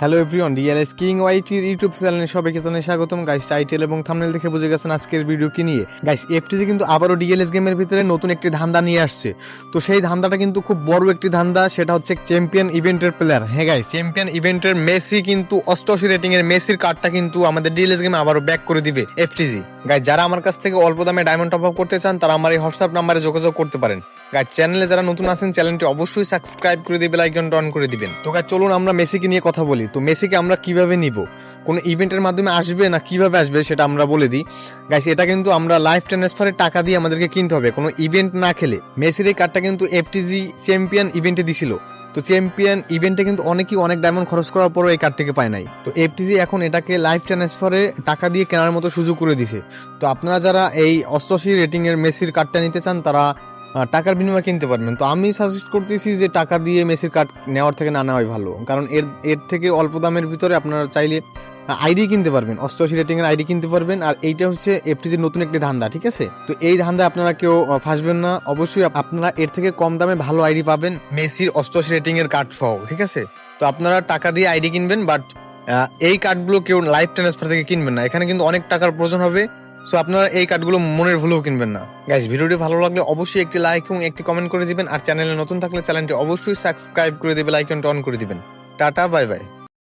Hello everyone DLS king ওয়াইটির YouTube চ্যানেলে সবাইকে জানাই স্বাগতম। গাইস টাইটেল এবং থাম্বনেল দেখে বুঝে গেছেন আজকের ভিডিও কি নিয়ে। গাইস এফটিজি কিন্তু আবারও ডিএলএস গেমের ভিতরে নতুন একটি ধান্দা নিয়ে আসছে। তো সেই ধান্দাটা কিন্তু খুব বড় একটি ধান্দা, সেটা হচ্ছে চ্যাম্পিয়ন ইভেন্টের প্লেয়ার হ্যাঁ গাইস চ্যাম্পিয়ন ইভেন্টের মেসি কিন্তু অষ্টআশি রেটিং এর মেসির কার্ডটা কিন্তু আমাদের ডিএলএস গেমে আবারও ব্যাক করে দিবে এফটিজি গাইস যারা আমার কাছ থেকে অল্প দামে ডায়মন্ড টপ আপ করতে চান, তারা আমার এই হোয়াটসঅ্যাপ নাম্বারে যোগাযোগ করতে পারেন। গাইজ চ্যানেলে যারা নতুন আছেন চ্যানেলটি অবশ্যই সাবস্ক্রাইব করে দিবে লাইকনটা অন করে দিবেন। তো গাইজ চলুন আমরা মেসিকে নিয়ে কথা বলি। তো মেসিকে আমরা কীভাবে নিব? কোনো ইভেন্টের মাধ্যমে আসবে না কীভাবে আসবে সেটা আমরা বলে দিই। গাইস এটা কিন্তু আমরা লাইফ ট্রান্সফারে টাকা দিয়ে আমাদেরকে কিনতে হবে। কোনো ইভেন্ট না খেলে। মেসির এই কার্ডটা কিন্তু এফটিজি চ্যাম্পিয়ন ইভেন্টে দিছিল। তো চ্যাম্পিয়ন ইভেন্টে কিন্তু অনেকেই অনেক ডায়মন্ড খরচ করার পরও এই কার্ডটিকে পায় নাই। তো এফটিজি এখন এটাকে লাইফ ট্রান্সফারে টাকা দিয়ে কেনার মতো সুযোগ করে দিছে। তো আপনারা যারা এই অষ্টআশি রেটিংয়ের মেসির কার্ডটা নিতে চান, তারা টাকার বিনিময়ে কিনতে পারবেন। তো আমি সাজেস্ট করতেছি যে টাকা দিয়ে মেসির কার্ড নেওয়ার থেকে না নেওয়াই ভালো। কারণ এর এর থেকে অল্প দামের ভিতরে আপনারা চাইলে আইডি কিনতে পারবেন। অষ্টআশি রেটিং এর আইডি কিনতে পারবেন। আর এইটা হচ্ছে এফটিজির নতুন একটি ধান্দা, ঠিক আছে? তো এই ধান্দায় আপনারা কেউ ফাঁসবেন না। অবশ্যই আপনারা এর থেকে কম দামে ভালো আইডি পাবেন মেসির অষ্টআশি রেটিং এর কার্ড সহ, ঠিক আছে? তো আপনারা টাকা দিয়ে আইডি কিনবেন বাট এই কার্ডগুলো কেউ লাইফ ট্রান্সফার থেকে কিনবেন না। এখানে কিন্তু অনেক টাকার প্রয়োজন হবে। সো আপনারা এই কার্ডগুলো মনের ভুলেও কিনবেন না। গাইজ ভিডিওটি ভালো লাগলে অবশ্যই একটি লাইক এবং একটি কমেন্ট করে দিবেন। আর চ্যানেলে নতুন থাকলে চ্যানেলটি অবশ্যই সাবস্ক্রাইব করে দেবে লাইকনটা অন করে দিবেন। Tata bye bye